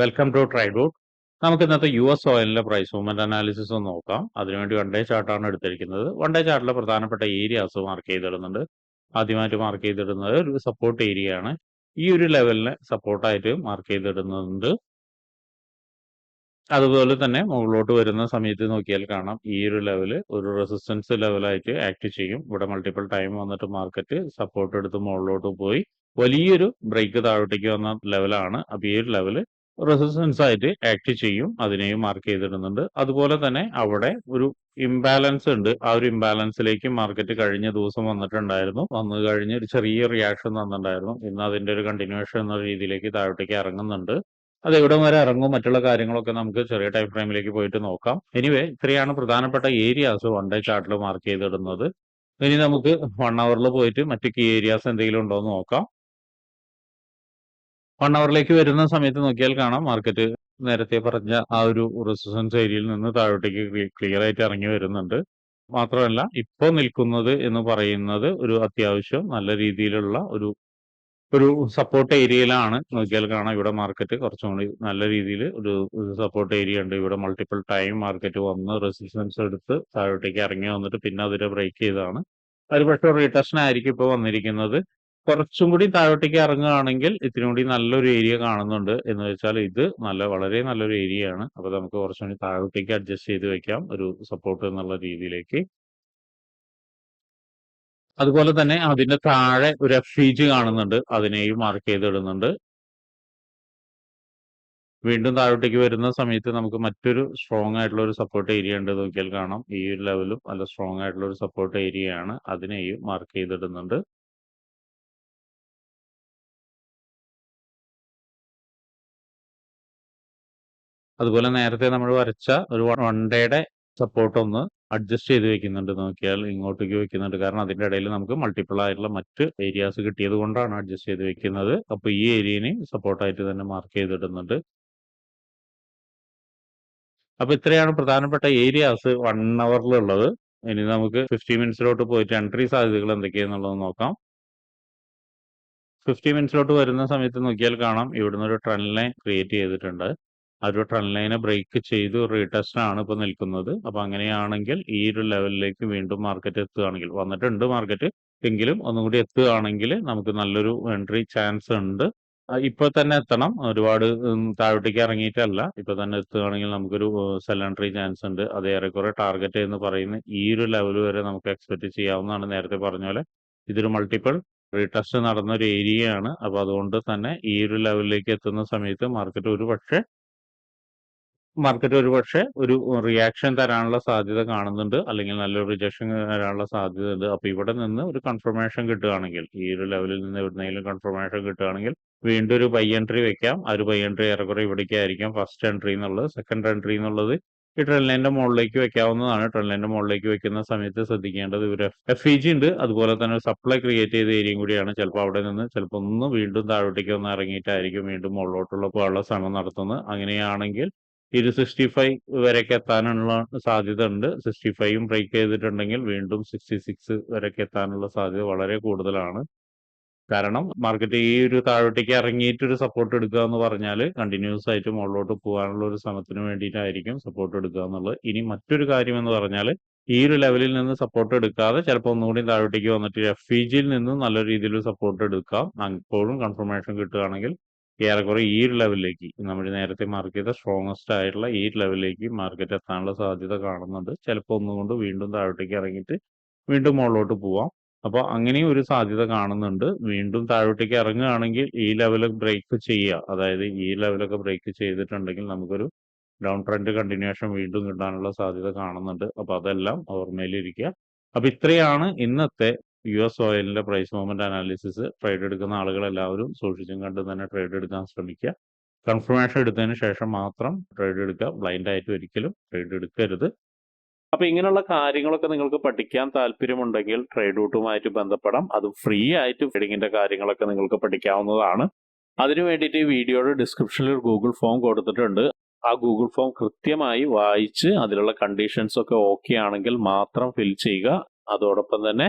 Welcome to ട്രൈഡൂട്ട് നമുക്ക് ഇന്നത്തെ യു എസ് ഓയിലിന്റെ പ്രൈസ് മൂവ്മെന്റ് അനാലിസിസ് ഒന്ന് നോക്കാം. അതിനുവേണ്ടി വൺ ഡേ ചാർട്ടാണ് എടുത്തിരിക്കുന്നത്. വൺ ഡേ ചാർട്ടിലെ പ്രധാനപ്പെട്ട ഏരിയാസ് മാർക്ക് ചെയ്തിടുന്നുണ്ട്. ആദ്യമായിട്ട് മാർക്ക് ചെയ്തിടുന്നത് ഒരു സപ്പോർട്ട് ഏരിയ ആണ്. ഈ ഒരു ലെവലിനെ സപ്പോർട്ടായിട്ട് മാർക്ക് ചെയ്തിടുന്നുണ്ട്. അതുപോലെ തന്നെ മുകളിലോട്ട് വരുന്ന സമയത്ത് നോക്കിയാൽ കാണാം. ഈ ഒരു ലെവൽ ഒരു റെസിസ്റ്റൻസ് ലെവലായിട്ട് ആക്ട് ചെയ്യും. ഇവിടെ മൾട്ടിപ്പിൾ ടൈം വന്നിട്ട് മാർക്കറ്റ് സപ്പോർട്ട് എടുത്ത് മുകളിലോട്ട് പോയി. വലിയൊരു ബ്രേക്ക് താഴോട്ടേക്ക് വന്ന ലെവലാണ് അപ്പൊ ഈ ഒരു ലെവൽ റെസിസ്റ്റൻസ് ആയിട്ട് ആക്ട് ചെയ്യും അതിനെയും മാർക്ക് ചെയ്തിടുന്നുണ്ട്. അതുപോലെ തന്നെ അവിടെ ഒരു ഇംബാലൻസ് ഉണ്ട്. ആ ഒരു ഇംബാലൻസിലേക്ക് മാർക്കറ്റ് കഴിഞ്ഞ ദിവസം വന്നിട്ടുണ്ടായിരുന്നു. വന്നു കഴിഞ്ഞ് ഒരു ചെറിയ റിയാക്ഷൻ തന്നിട്ടുണ്ടായിരുന്നു. ഇന്ന് അതിന്റെ ഒരു കണ്ടിന്യൂഷൻ എന്ന രീതിയിലേക്ക് താഴോട്ടേക്ക് ഇറങ്ങുന്നുണ്ട്. അത് എവിടെ വരെ ഇറങ്ങും? മറ്റുള്ള കാര്യങ്ങളൊക്കെ നമുക്ക് ചെറിയ ടൈം ഫ്രെയിമിലേക്ക് പോയിട്ട് നോക്കാം. എനിവേ ഇത്രയാണ് പ്രധാനപ്പെട്ട ഏരിയാസ് വൺ ഡേ ചാർട്ടിൽ മാർക്ക് ചെയ്തിടുന്നത്. ഇനി നമുക്ക് വൺ അവറിൽ പോയിട്ട് മറ്റു കീ ഏരിയാസ് എന്തെങ്കിലും ഉണ്ടോ എന്ന് നോക്കാം. വൺ അവറിലേക്ക് വരുന്ന സമയത്ത് നോക്കിയാൽ കാണാം. മാർക്കറ്റ് നേരത്തെ പറഞ്ഞ ആ ഒരു റെസിസ്റ്റൻസ് ഏരിയയിൽ നിന്ന് താഴോട്ടേക്ക് ക്ലിയർ ആയിട്ട് ഇറങ്ങി വരുന്നുണ്ട്. മാത്രമല്ല ഇപ്പോൾ നിൽക്കുന്നത് എന്ന് പറയുന്നത് ഒരു അത്യാവശ്യം നല്ല രീതിയിലുള്ള ഒരു ഒരു സപ്പോർട്ട് ഏരിയയിലാണ് നോക്കിയാൽ കാണാം ഇവിടെ മാർക്കറ്റ് കുറച്ചും കൂടി നല്ല രീതിയിൽ ഒരു സപ്പോർട്ട് ഏരിയ ഉണ്ട്. ഇവിടെ മൾട്ടിപ്പിൾ ടൈം മാർക്കറ്റ് വന്ന് റെസിസ്റ്റൻസ് എടുത്ത് താഴോട്ടേക്ക് ഇറങ്ങി വന്നിട്ട് പിന്നെ അതിനെ ബ്രേക്ക് ചെയ്താണ് ഒരു പക്ഷേ റീടെസ്റ്റിനായിരിക്കും ഇപ്പോൾ വന്നിരിക്കുന്നത്. കുറച്ചും കൂടി താഴോട്ടേക്ക് ഇറങ്ങുകയാണെങ്കിൽ ഇത്തിരി കൂടി നല്ലൊരു ഏരിയ കാണുന്നുണ്ട് എന്ന് വെച്ചാൽ ഇത് നല്ല വളരെ നല്ലൊരു ഏരിയ ആണ്. അപ്പൊ നമുക്ക് കുറച്ചും കൂടി താഴോട്ടേക്ക് അഡ്ജസ്റ്റ് ചെയ്ത് വെക്കാം. ഒരു സപ്പോർട്ട് എന്നുള്ള രീതിയിലേക്ക്. അതുപോലെ തന്നെ അതിന്റെ താഴെ ഒരു എഫ് കാണുന്നുണ്ട്. അതിനെയും മാർക്ക് ചെയ്തിടുന്നുണ്ട്. വീണ്ടും താഴോട്ടേക്ക് വരുന്ന സമയത്ത് നമുക്ക് മറ്റൊരു സ്ട്രോങ് ആയിട്ടുള്ള ഒരു സപ്പോർട്ട് ഏരിയ ഉണ്ട് നോക്കിയാൽ കാണാം. ഈ ഒരു ലെവലും നല്ല സ്ട്രോങ് ആയിട്ടുള്ള ഒരു സപ്പോർട്ട് ഏരിയ ആണ്. അതിനെയും മാർക്ക് ചെയ്തിടുന്നുണ്ട്. അതുപോലെ നേരത്തെ നമ്മൾ വരച്ച ഒരു വൺ ഡേയുടെ സപ്പോർട്ട് ഒന്ന് അഡ്ജസ്റ്റ് ചെയ്ത് വെക്കുന്നുണ്ട് നോക്കിയാൽ ഇങ്ങോട്ടേക്ക് വെക്കുന്നുണ്ട്. കാരണം അതിന്റെ ഇടയിൽ നമുക്ക് മൾട്ടിപ്പിൾ ആയിട്ടുള്ള മറ്റ് ഏരിയാസ് കിട്ടിയത് കൊണ്ടാണ് അഡ്ജസ്റ്റ് ചെയ്ത് വെക്കുന്നത്. അപ്പൊ ഈ ഏരിയനെ സപ്പോർട്ടായിട്ട് തന്നെ മാർക്ക് ചെയ്തിടുന്നുണ്ട്. അപ്പൊ ഇത്രയാണ് പ്രധാനപ്പെട്ട ഏരിയാസ് വൺ അവറിലുള്ളത് ഇനി നമുക്ക് ഫിഫ്റ്റി മിനിറ്റ്സിലോട്ട് പോയിട്ട് എൻട്രി സാധ്യതകൾ എന്തൊക്കെയാണെന്നുള്ളത് നോക്കാം. ഫിഫ്റ്റി മിനിറ്റ്സിലോട്ട് വരുന്ന സമയത്ത് നോക്കിയാൽ കാണാം. ഇവിടുന്ന് ഒരു ട്രെൻഡ് ലൈൻ ക്രിയേറ്റ് ചെയ്തിട്ടുണ്ട്. ആ ഒരു ട്രെൻഡ് ലൈനെ ബ്രേക്ക് ചെയ്ത് റീടെസ്റ്റ് ആണ് ഇപ്പോൾ നിൽക്കുന്നത്. അപ്പൊ അങ്ങനെയാണെങ്കിൽ ഈ ഒരു ലെവലിലേക്ക് വീണ്ടും മാർക്കറ്റ് എത്തുകയാണെങ്കിൽ വന്നിട്ടുണ്ട് മാർക്കറ്റ് എങ്കിലും ഒന്നും കൂടി എത്തുകയാണെങ്കിൽ നമുക്ക് നല്ലൊരു എൻട്രി ചാൻസ് ഉണ്ട്. ഇപ്പൊ തന്നെ എത്തണം. ഒരുപാട് താഴോട്ടേക്ക് ഇറങ്ങിയിട്ടല്ല. ഇപ്പൊ തന്നെ എത്തുകയാണെങ്കിൽ നമുക്കൊരു സെൽ എൻട്രി ചാൻസ് ഉണ്ട്. അത് ഏറെക്കുറെ ടാർഗറ്റ് എന്ന് പറയുന്ന ഈ ഒരു ലെവൽ വരെ നമുക്ക് എക്സ്പെക്ട് ചെയ്യാവുന്നതാണ്. നേരത്തെ പറഞ്ഞ പോലെ ഇതൊരു മൾട്ടിപ്പിൾ റീടെസ്റ്റ് നടന്ന ഒരു ഏരിയയാണ്. അപ്പൊ അതുകൊണ്ട് തന്നെ ഈ ഒരു ലെവലിലേക്ക് എത്തുന്ന സമയത്ത് മാർക്കറ്റ് ഒരു പക്ഷേ മാർക്കറ്റ് ഒരു പക്ഷേ ഒരു റിയാക്ഷൻ തരാനുള്ള സാധ്യത കാണുന്നുണ്ട്. അല്ലെങ്കിൽ നല്ലൊരു റിജക്ഷൻ തരാനുള്ള സാധ്യത ഉണ്ട് അപ്പൊ ഇവിടെ നിന്ന് ഒരു കൺഫർമേഷൻ കിട്ടുകയാണെങ്കിൽ ഈ ഒരു ലെവലിൽ നിന്ന് എവിടുന്നെങ്കിലും കൺഫർമേഷൻ കിട്ടുകയാണെങ്കിൽ വീണ്ടും ഒരു ബൈ എൻട്രി വെക്കാം. ആ ഒരു ബൈ എൻട്രി ഏറെക്കുറെ ഇവിടേക്കായിരിക്കും ഫസ്റ്റ് എൻട്രി എന്നുള്ളത്. സെക്കൻഡ് എൻട്രി എന്നുള്ളത് ഈ ട്രെൻഡ് മുകളിലേക്ക് വെക്കാവുന്നതാണ്. ട്രെൻഡ് മുകളിലേക്ക് വെക്കുന്ന സമയത്ത് ശ്രദ്ധിക്കേണ്ടത് ഒരു എഫ് ഇ ജി ഉണ്ട്. അതുപോലെ തന്നെ സപ്ലൈ ക്രിയേറ്റ് ചെയ്ത ഏരിയയും കൂടിയാണ്. ചിലപ്പോൾ അവിടെ നിന്ന് ചിലപ്പോൾ ഒന്ന് വീണ്ടും താഴോട്ടേക്ക് ഒന്ന് ഇറങ്ങിയിട്ടായിരിക്കും വീണ്ടും മുകളിലോട്ടുള്ള പോകാനുള്ള ശ്രമം നടത്തുന്നത്. അങ്ങനെയാണെങ്കിൽ ഇത് സിക്സ്റ്റി ഫൈവ് വരെയൊക്കെ എത്താനുള്ള സാധ്യത ഉണ്ട് സിക്സ്റ്റി ഫൈവും ബ്രേക്ക് ചെയ്തിട്ടുണ്ടെങ്കിൽ വീണ്ടും സിക്സ്റ്റി സിക്സ് വരെയൊക്കെ എത്താനുള്ള സാധ്യത വളരെ കൂടുതലാണ്. കാരണം മാർക്കറ്റ് ഈ ഒരു താഴോട്ടേക്ക് ഇറങ്ങിയിട്ട് ഒരു സപ്പോർട്ട് എടുക്കുക എന്ന് പറഞ്ഞാൽ കണ്ടിന്യൂസ് ആയിട്ട് മുകളിലോട്ട് പോകാനുള്ള ഒരു ശ്രമത്തിന് വേണ്ടിയിട്ടായിരിക്കും സപ്പോർട്ട് എടുക്കുക എന്നുള്ളത്. ഇനി മറ്റൊരു കാര്യം എന്ന് പറഞ്ഞാൽ ഈ ഒരു ലെവലിൽ നിന്ന് സപ്പോർട്ട് എടുക്കാതെ ചിലപ്പോൾ ഒന്നുകൂടി താഴോട്ടേക്ക് വന്നിട്ട് എഫ് ഇ ജിയിൽ നിന്ന് നല്ല രീതിയിൽ സപ്പോർട്ട് എടുക്കാം. അപ്പോഴും കൺഫർമേഷൻ കിട്ടുകയാണെങ്കിൽ ഏറെക്കുറെ ഈ ഒരു ലെവലിലേക്ക് നമ്മൾ നേരത്തെ മാർക്ക് ചെയ്ത സ്ട്രോങ്ങസ്റ്റ് ആയിട്ടുള്ള ഈ ലെവലിലേക്ക് മാർക്കറ്റ് എത്താനുള്ള സാധ്യത കാണുന്നുണ്ട്. ചിലപ്പോൾ ഒന്നുകൊണ്ട് വീണ്ടും താഴോട്ടേക്ക് ഇറങ്ങിയിട്ട് വീണ്ടും മുകളിലോട്ട് പോവാം. അപ്പോൾ അങ്ങനെയും ഒരു സാധ്യത കാണുന്നുണ്ട്. വീണ്ടും താഴോട്ടേക്ക് ഇറങ്ങുകയാണെങ്കിൽ ഈ ലെവൽ ബ്രേക്ക് ചെയ്യുക. അതായത് ഈ ലെവലൊക്കെ ബ്രേക്ക് ചെയ്തിട്ടുണ്ടെങ്കിൽ നമുക്കൊരു ഡൗൺ ട്രെൻഡ് കണ്ടിന്യൂഷൻ വീണ്ടും കിട്ടാനുള്ള സാധ്യത കാണുന്നുണ്ട്. അപ്പോൾ അതെല്ലാം ഓർമ്മയിലിരിക്കുക. അപ്പോൾ ഇത്രയാണ് ഇന്നത്തെ യു എസ് ഓയിലിന്റെ പ്രൈസ് മൂവ്മെന്റ് അനാലിസിസ് ട്രേഡ് എടുക്കുന്ന ആളുകൾ എല്ലാവരും സൂക്ഷിച്ചും കണ്ട് തന്നെ ട്രേഡ് എടുക്കാൻ ശ്രമിക്കുക. കൺഫർമേഷൻ എടുത്തതിന് ശേഷം മാത്രം ട്രേഡ് എടുക്കുക. ബ്ലൈൻഡ് ആയിട്ട് ഒരിക്കലും ട്രേഡ് എടുക്കരുത്. അപ്പൊ ഇങ്ങനെയുള്ള കാര്യങ്ങളൊക്കെ നിങ്ങൾക്ക് പഠിക്കാൻ താല്പര്യമുണ്ടെങ്കിൽ ട്രേഡ് റൂട്ടുമായിട്ട് ബന്ധപ്പെടാം. അത് ഫ്രീ ആയിട്ട് ട്രേഡിങ്ങിന്റെ കാര്യങ്ങളൊക്കെ നിങ്ങൾക്ക് പഠിക്കാവുന്നതാണ്. അതിനു വേണ്ടിയിട്ട് ഈ വീഡിയോയുടെ ഡിസ്ക്രിപ്ഷനിൽ ഒരു ഗൂഗിൾ ഫോം കൊടുത്തിട്ടുണ്ട്. ആ ഗൂഗിൾ ഫോം കൃത്യമായി വായിച്ച് അതിലുള്ള കണ്ടീഷൻസ് ഒക്കെ ഓക്കെ ആണെങ്കിൽ മാത്രം ഫിൽ ചെയ്യുക. അതോടൊപ്പം തന്നെ